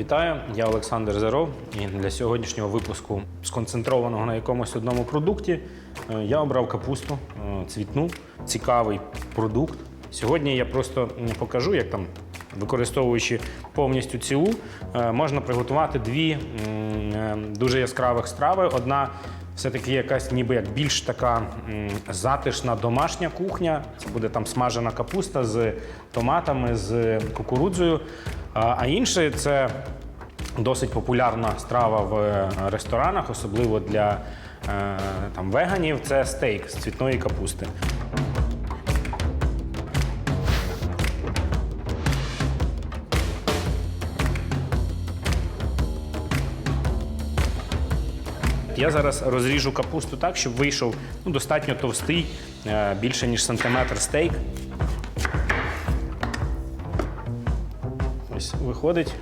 Вітаю, я Олександр Зеров. І для сьогоднішнього випуску сконцентрованого на якомусь одному продукті е, я обрав капусту е, цвітну, цікавий продукт. Сьогодні я просто покажу, як там, використовуючи повністю цілу, е, можна приготувати дві дуже яскравих страви. Одна все-таки якась ніби як більш така затишна домашня кухня. Це буде там смажена капуста з томатами, з кукурудзою. А інше це досить популярна страва в е, ресторанах, особливо для е, там, веганів. Це стейк з цвітної капусти. Я зараз розріжу капусту так, щоб вийшов ну, достатньо товстий, е, більше ніж сантиметр стейк. Ось виходить.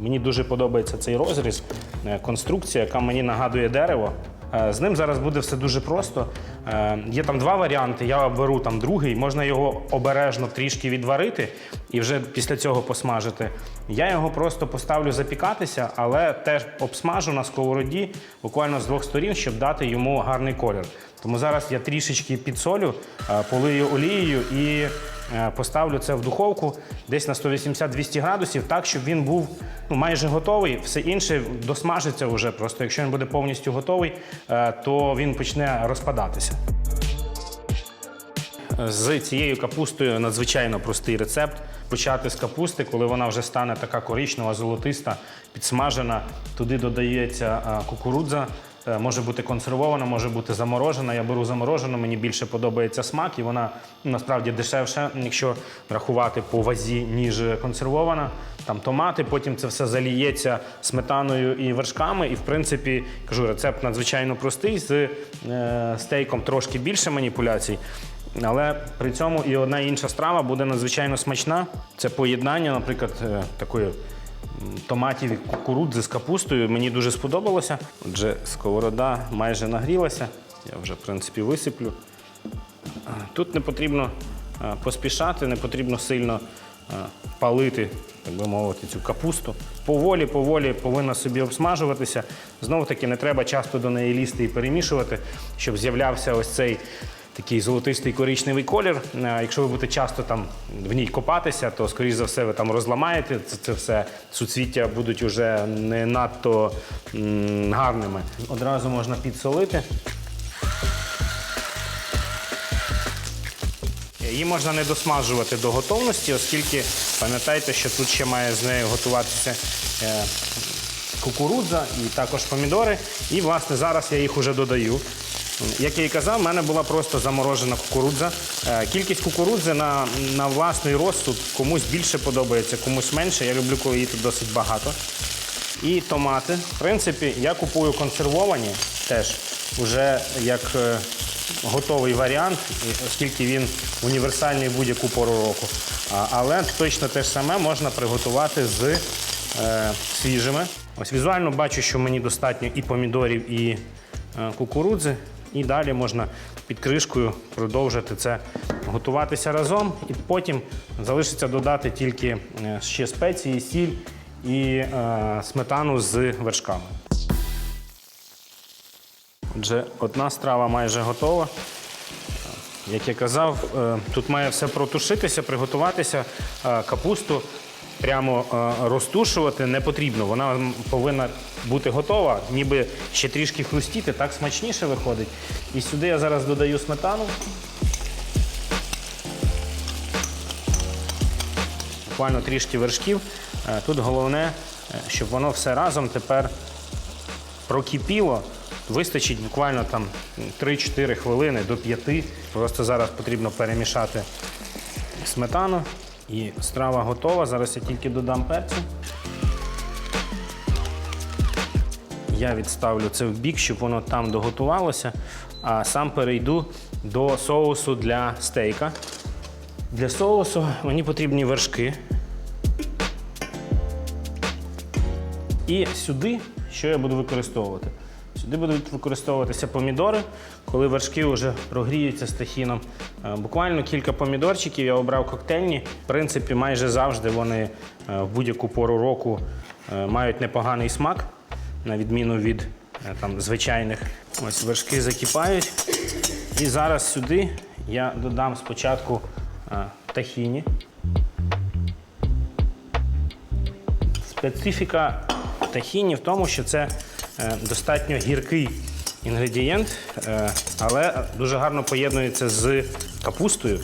Мені дуже подобається цей розріз, е, конструкція, яка мені нагадує дерево. Е, З ним зараз буде все дуже просто. Е, Є там два варіанти. Я беру там другий. Можна його обережно трішки відварити і вже після цього посмажити. Я його просто поставлю запікатися, але теж обсмажу на сковороді буквально з двох сторін, щоб дати йому гарний колір. Тому зараз я трішечки підсолю, е, полию олією і е, поставлю це в духовку десь на 180-200 градусів, так, щоб він був ну, майже готовий. Все інше досмажиться вже. Просто якщо він буде повністю готовий, е, то він почне розпадатися. З цією капустою надзвичайно простий рецепт. Почати з капусти, коли вона вже стане така коричнева, золотиста, підсмажена. Туди додається кукурудза. Е, Може бути консервована, може бути заморожена. Я беру заморожену, мені більше подобається смак, і вона насправді дешевша, якщо рахувати по вазі, ніж консервована. Там томати, потім це все заліється сметаною і вершками. І в принципі, кажу, рецепт надзвичайно простий. З е, стейком трошки більше маніпуляцій. Але при цьому і одна і інша страва буде надзвичайно смачна. Це поєднання, наприклад, е, такої томатів і кукурудзи з капустою. Мені дуже сподобалося. Отже, сковорода майже нагрілася. Я вже, в принципі, висиплю. Тут не потрібно е, поспішати, не потрібно сильно е, палити, так би мовити, цю капусту. Поволі, поволі повинна собі обсмажуватися. Знову таки, не треба часто до неї лізти і перемішувати, щоб з'являвся ось цей такий золотистий коричневий колір. Е, Якщо ви будете часто там в ній копатися, то скоріш за все ви там розламаєте це, це все. Суцвіття будуть уже не надто м, гарними. Одразу можна підсолити. Її можна не досмажувати до готовності, оскільки пам'ятайте, що тут ще має з нею готуватися е, кукурудза і також помідори. І, власне, зараз я їх уже додаю. Як я і казав, в мене була просто заморожена кукурудза. Е, Кількість кукурудзи на, на власний розсуд комусь більше подобається, комусь менше. Я люблю, коли її тут досить багато. І томати. В принципі, я купую консервовані теж вже як е, готовий варіант, оскільки він універсальний будь-яку пору року. Але точно те ж саме можна приготувати з е, свіжими. Ось візуально бачу, що мені достатньо і помідорів, і е, кукурудзи. І далі можна під кришкою продовжити це готуватися разом. І потім залишиться додати тільки е, ще спеції, сіль і е, сметану з вершками. Отже, одна страва майже готова. Як я казав, е, тут має все протушитися, приготуватися. Е, Капусту прямо е, розтушувати не потрібно. Вона повинна бути готова, ніби ще трішки хрустіти, так смачніше виходить. І сюди я зараз додаю сметану. Буквально трішки вершків. Е, Тут головне, е, щоб воно все разом тепер прокипіло. Вистачить буквально там 3-4 хвилини до 5. Просто зараз потрібно перемішати сметану. І страва готова. Зараз я тільки додам перцю. Я відставлю це в бік, щоб воно там доготувалося, а сам перейду до соусу для стейка. Для соусу мені потрібні вершки. І сюди, що я буду використовувати? Сюди будуть використовуватися помідори, коли вершки вже прогріються з тахіном. Е, Буквально кілька помідорчиків я обрав коктейльні. В принципі, майже завжди вони е, в будь-яку пору року е, мають непоганий смак, на відміну від там, звичайних. Ось вершки закипають. І зараз сюди я додам спочатку тахіні. Специфіка тахіні в тому, що це достатньо гіркий інгредієнт, е, але дуже гарно поєднується з капустою.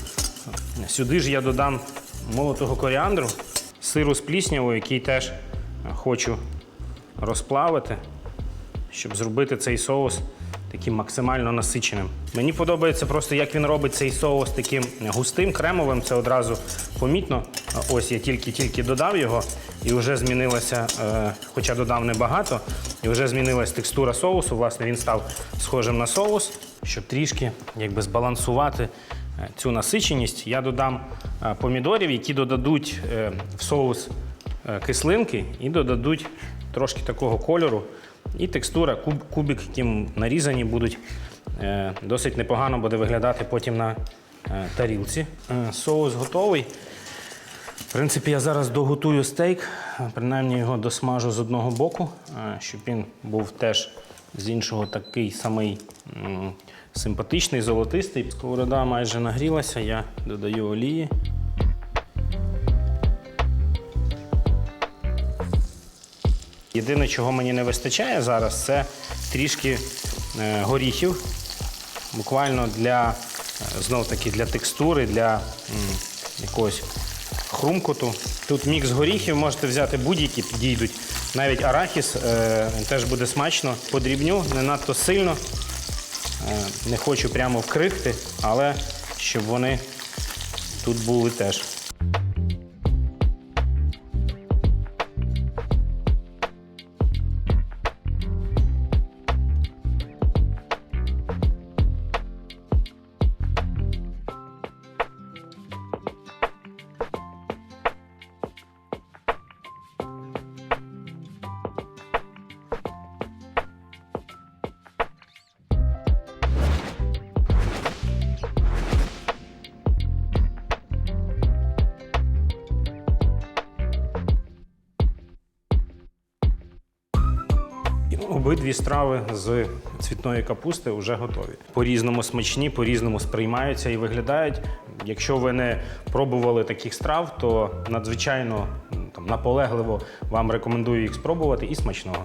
Сюди ж я додам молотого коріандру, сиру з пліснявою, який теж е, хочу розплавити, щоб зробити цей соус таким максимально насиченим. Мені подобається просто, як він робить цей соус таким густим, кремовим. Це одразу помітно. Ось я тільки-тільки додав його, і вже змінилася, е, хоча додав небагато, і вже змінилась текстура соусу. Власне, він став схожим на соус, щоб трішки якби збалансувати е, цю насиченість. Я додам е, помідорів, які додадуть в соус кислинки і додадуть трошки такого кольору. І текстура, куб, кубик, яким нарізані будуть, досить непогано буде виглядати потім на тарілці. Соус готовий. В принципі, я зараз доготую стейк, принаймні його досмажу з одного боку, е, щоб він був теж з іншого такий самий симпатичний, золотистий. Сковорода майже нагрілася, я додаю олії. Єдине, чого мені не вистачає зараз, це трішки е, горіхів. Буквально для е, знов таки для текстури, для якогось хрумкоту. Тут мікс горіхів, можете взяти будь-які, підійдуть. Навіть арахіс е, теж буде смачно. Подрібню, не надто сильно. Е, не хочу прямо вкрихти, але щоб вони тут були теж. Обидві страви з цвітної капусти вже готові. По-різному смачні, по-різному сприймаються і виглядають. Якщо ви не пробували таких страв, то надзвичайно там, наполегливо вам рекомендую їх спробувати і смачного.